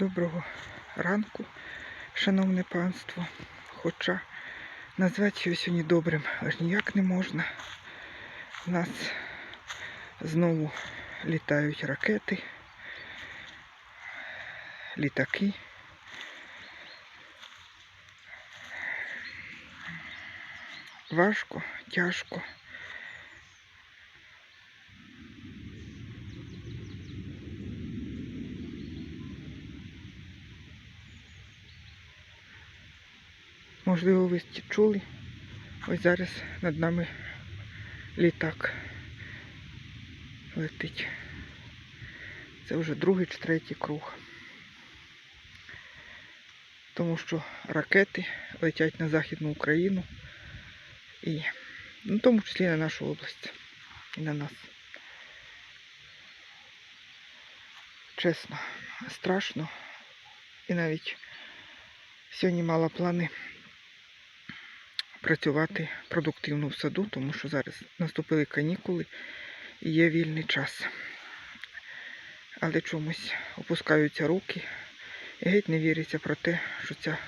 Доброго ранку, шановне панство. Хоча назвати його сьогодні добрим аж ніяк не можна. У нас знову літають ракети, літаки. Важко, тяжко. Можливо, ви чули. Ось зараз над нами літак летить. Це вже другий чи третій круг. Тому що ракети летять на Західну Україну і ну, в тому числі на нашу область і на нас. Чесно, страшно. І навіть сьогодні мала плани працювати продуктивно в саду, тому що зараз наступили канікули і є вільний час. Але чомусь опускаються руки і геть не віриться про те, що ця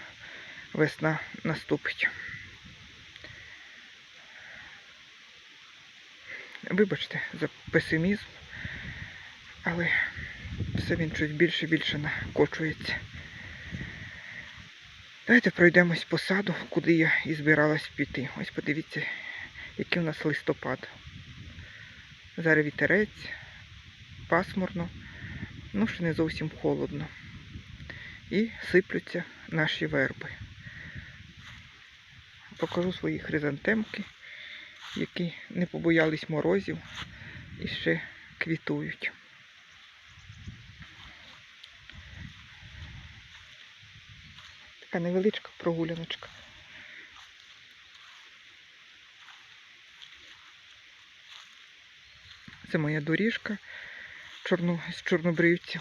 весна наступить. Вибачте за песимізм, але все він щось більше і більше накочується. Давайте пройдемось по саду, куди я і збиралась піти. Ось подивіться, який у нас листопад. Зараз вітерець, пасмурно, ну ще не зовсім холодно. І сиплються наші верби. Покажу свої хризантемки, які не побоялись морозів і ще квітують. Така невеличка прогуляночка. Це моя доріжка з чорнобривців.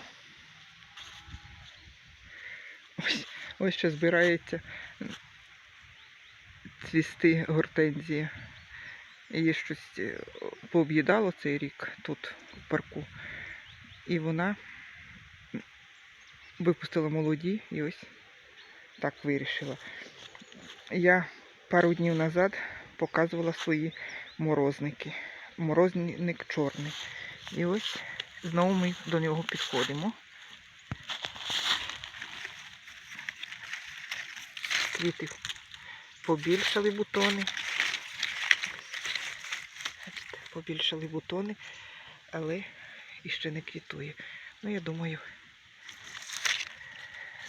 Ось, ось ще збирається цвісти гортензія. Її щось е, пооб'їдало цей рік тут, в парку. І вона випустила молоді і ось так вирішила. Я пару днів назад показувала свої морозники. Морозник чорний. І ось знову ми до нього підходимо. Квіти побільшали бутони. Побільшали бутони, але іще не квітує. Ну, я думаю,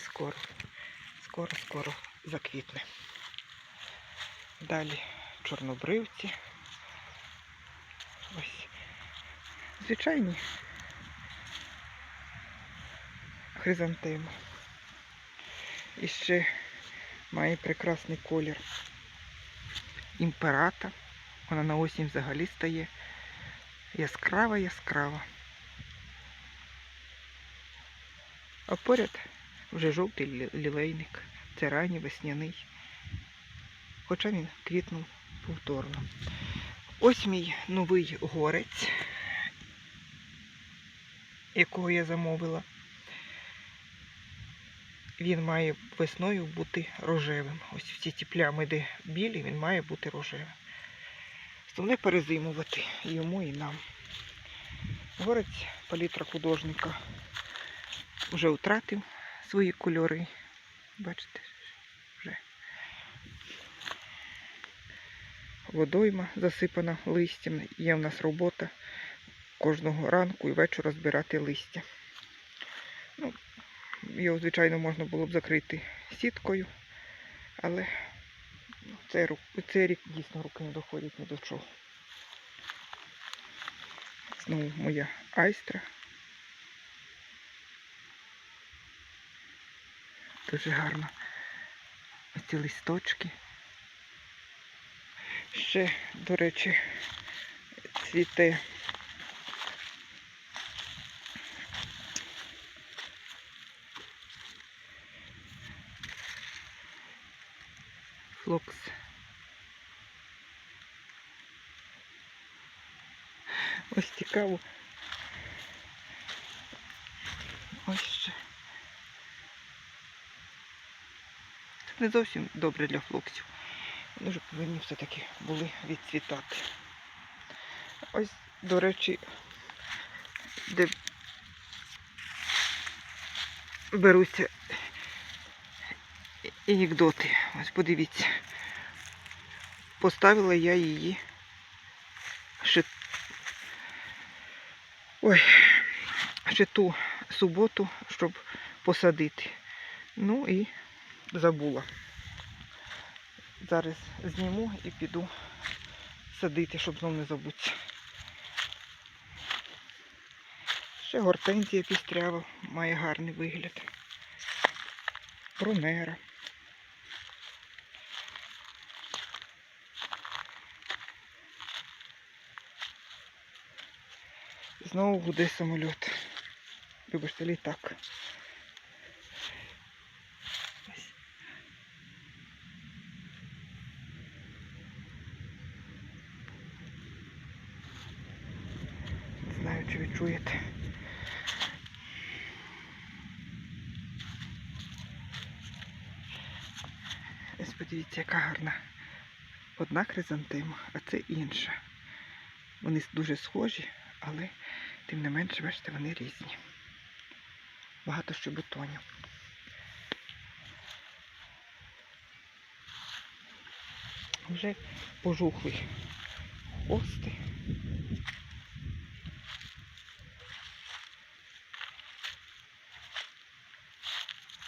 скоро скоро-скоро заквітне. Далі чорнобривці. Ось. Звичайні хризантеми. І ще має прекрасний колір імперата. Вона на осінь взагалі стає яскрава яскрава. А поряд вже жовтий лілейник. Це ранній весняний. Хоча він квітнув повторно. Ось мій новий горець, якого я замовила. Він має весною бути рожевим. Ось всі ці плями, де білі, він має бути рожевим. Основне перезимувати йому, і нам. Горець палітра художника вже втратив свої кольори. Бачите, вже водойма засипана листям. Є в нас робота кожного ранку і вечора збирати листя. Ну, його, звичайно, можна було б закрити сіткою, але цей, цей рік дійсно руки не доходять ні до чого. Знову моя айстра. Дуже гарно. Оці листочки. Ще, до речі, цвіте. Флокс. Ось цікаво. Ось ще. Не зовсім добре для флоксів. Вони вже повинні все-таки були відцвітати. Ось, до речі, де беруться анекдоти. Ось подивіться. Поставила я її ще, ой, ще ту суботу, щоб посадити. Ну і забула. Зараз зніму і піду садити, щоб знов не забутися. Ще гортензія пістрява, має гарний вигляд. Брунера. Знову гуде самоліт. Вибачте, літак. Ось. Не знаю, чи ви чуєте. Ось подивіться, яка гарна. Одна хризантема, а це інша. Вони дуже схожі, але тим не менше, бачите, вони різні. Багато ще бутонів. Вже пожухлий хости.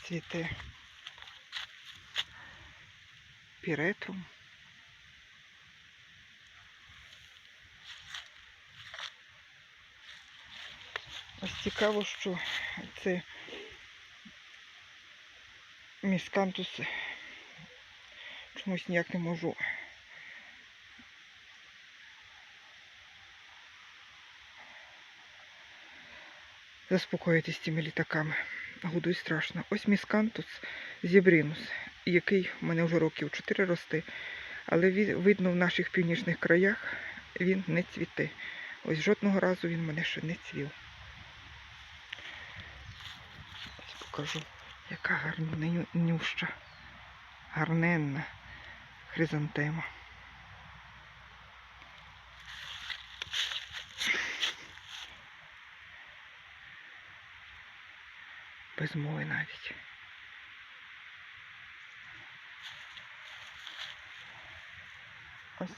Цвіте піретрум. Ось цікаво, що це міскантус чомусь ніяк не можу. Заспокоїтись цими літаками. Гудуй страшно. Ось міскантус зібрінус, який в мене вже років 4 росте, але видно в наших північних краях він не цвіте. Ось жодного разу він мене ще не цвів. Ось покажу, яка гарна нюща, гарненна хризантема. Без мови навіть. Ось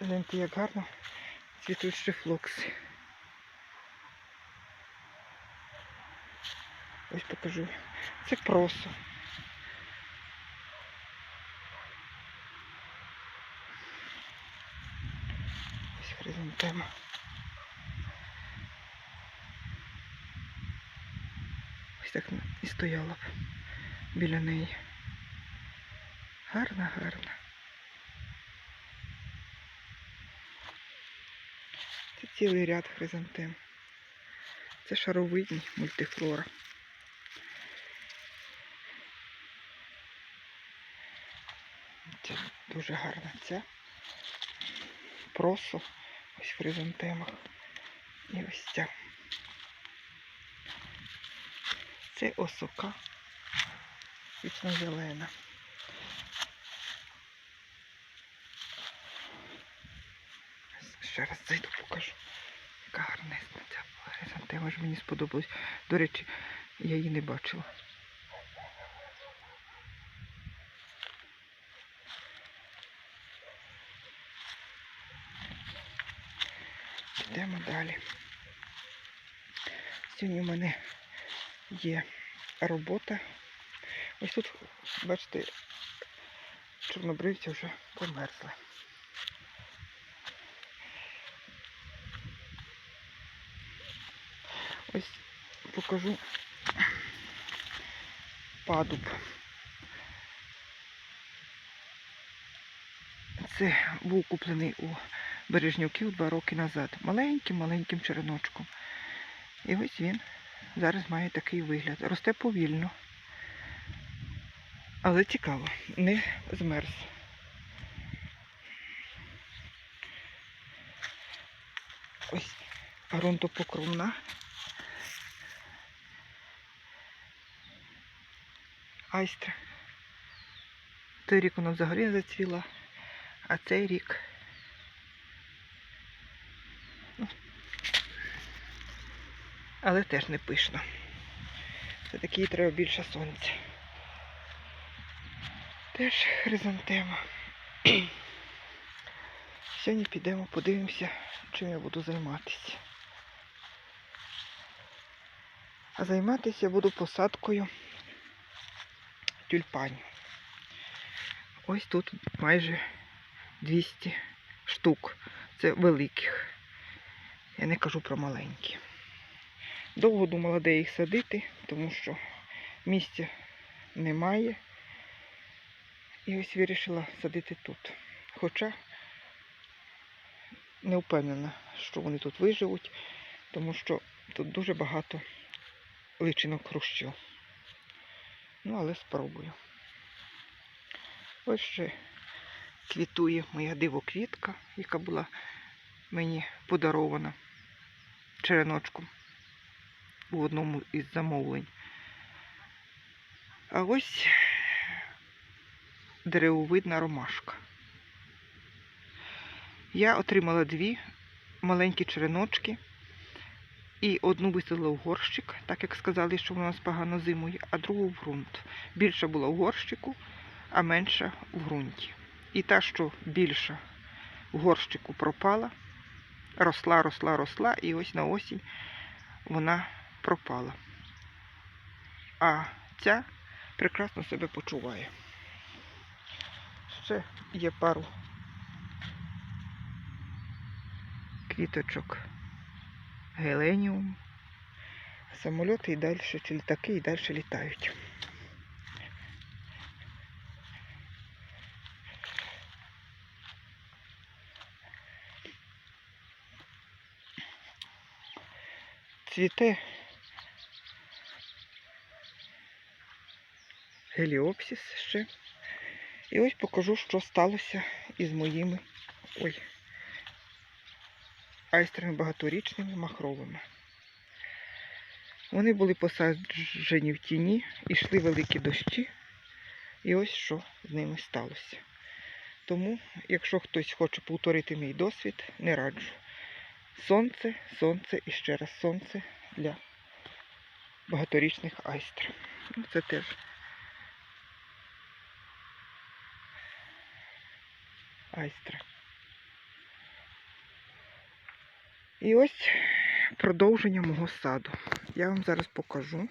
гляньте, як гарно цвітуть ще флокси. Ось покажу. Це просо. Ось хризантема. Ось так і стояла б біля неї. Гарна, гарна. Цілий ряд хризантем. Це шаровидні мультифлора. Це дуже гарна ця. Просо. Ось в хризантемах. І ось ця. Це осока. Вічно зелена. Ще раз зайду покажу. Яка гарнесна ця хризантема ж мені сподобалась. До речі, я її не бачила. Йдемо далі. Сьогодні в мене є робота. Ось тут, бачите, чорнобривці вже померзли. Ось покажу падуб. Це був куплений у Бережнюків два роки назад. Маленьким-маленьким череночком. І ось він зараз має такий вигляд. Росте повільно. Але цікаво, не змерз. Ось ґрунтопокровна. Айстра. Той рік вона взагалі не зацвіла, а цей рік. ну, Але теж не пишно. Все-таки їй треба більше сонця. Теж хризантема. Сьогодні підемо, подивимося, чим я буду займатися. А займатися я буду посадкою тюльпанів. Ось тут майже 200 штук. Це великих. Я не кажу про маленькі. Довго думала, де їх садити, тому що місця немає. І ось вирішила садити тут. Хоча не впевнена, що вони тут виживуть, тому що тут дуже багато личинок хрущів. Ну, але спробую. Ось ще квітує моя дивоквітка, яка була мені подарована череночком у одному із замовлень. А ось деревовидна ромашка. Я отримала дві маленькі череночки і одну висадила в горщик, так як сказали, що вона нас погано зимує, а другу в ґрунт. Більша була в горщику, а менша в ґрунті. І та, що більша в горщику пропала, росла, росла, росла, і ось на осінь вона пропала. А ця прекрасно себе почуває. Ще є пару квіточок геленіум. Самольоти і далі, чи літаки і далі літають. Цвіте геліопсис ще. І ось покажу, що сталося із моїми ой, айстрами багаторічними махровими. Вони були посаджені в тіні, йшли великі дощі, і ось що з ними сталося. Тому, якщо хтось хоче повторити мій досвід, не раджу. Сонце, сонце і ще раз сонце для багаторічних айстр. Ну, Це теж айстра. І ось продовження мого саду. Я вам зараз покажу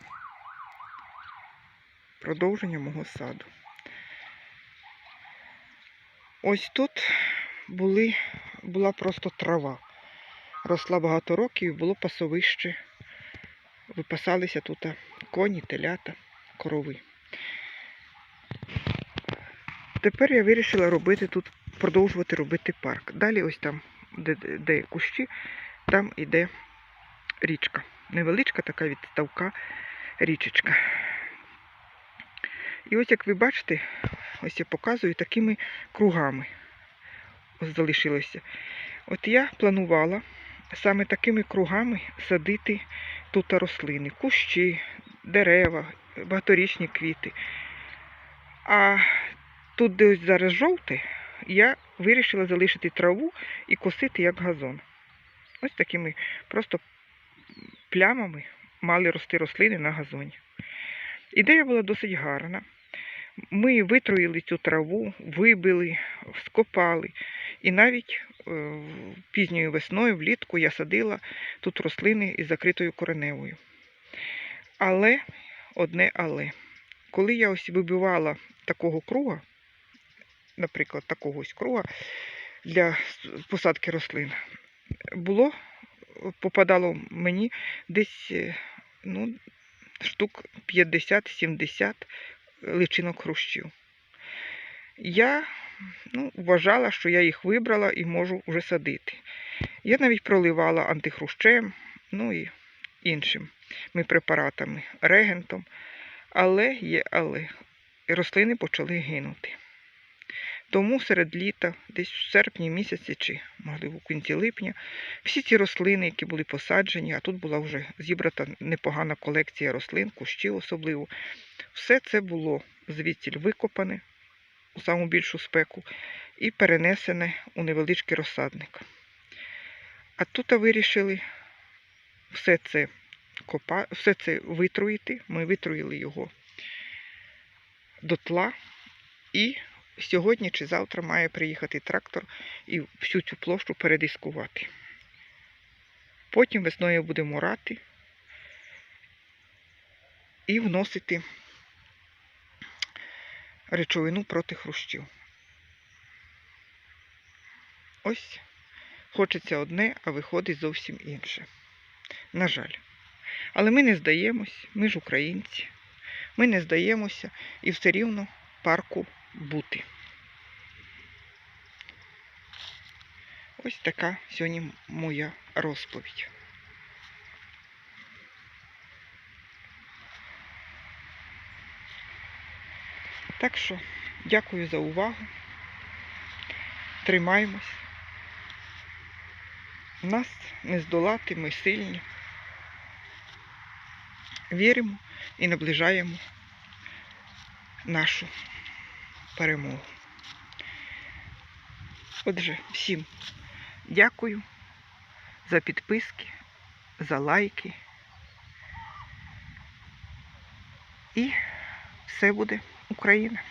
продовження мого саду. Ось тут були, була просто трава. Росла багато років і було пасовище. Випасалися тут коні, телята, корови. Тепер я вирішила робити тут, продовжувати робити парк. Далі ось там, де, де кущі, там іде річка. Невеличка така відставка річечка. І ось як ви бачите, ось я показую такими кругами. Ось залишилося. От я планувала саме такими кругами садити тут рослини, кущі, дерева, багаторічні квіти. А тут, де ось зараз жовте, я вирішила залишити траву і косити як газон. Ось такими просто плямами мали рости рослини на газоні. Ідея була досить гарна. Ми витроїли цю траву, вибили, скопали. І навіть е, пізньою весною, влітку я садила тут рослини із закритою кореневою. Але, одне але, коли я ось вибивала такого круга, наприклад, такого ось круга для посадки рослин, було, попадало мені десь е, ну, штук 50-70 личинок хрущів. Я ну, вважала, що я їх вибрала і можу вже садити. Я навіть проливала антихрущем, ну і іншими препаратами, регентом. Але є але. Рослини почали гинути. Тому серед літа, десь в серпні місяці, чи, можливо, в кінці липня, всі ці рослини, які були посаджені, а тут була вже зібрана непогана колекція рослин, кущів особливо, все це було звідсіль викопане, у саму більшу спеку, і перенесене у невеличкий розсадник. А тут вирішили все це копа... все це витруїти. Ми витруїли його дотла. І сьогодні чи завтра має приїхати трактор і всю цю площу передискувати. Потім весною будемо орати і вносити речовину проти хрущів. Ось хочеться одне, а виходить зовсім інше. На жаль. Але ми не здаємось, ми ж українці. Ми не здаємося і все рівно парку бути. Ось така сьогодні моя розповідь. Так що дякую за увагу. Тримаємось. Нас не здолати, ми сильні. Віримо і наближаємо нашу перемогу. Отже, всім дякую за підписки, за лайки. І все буде Україна.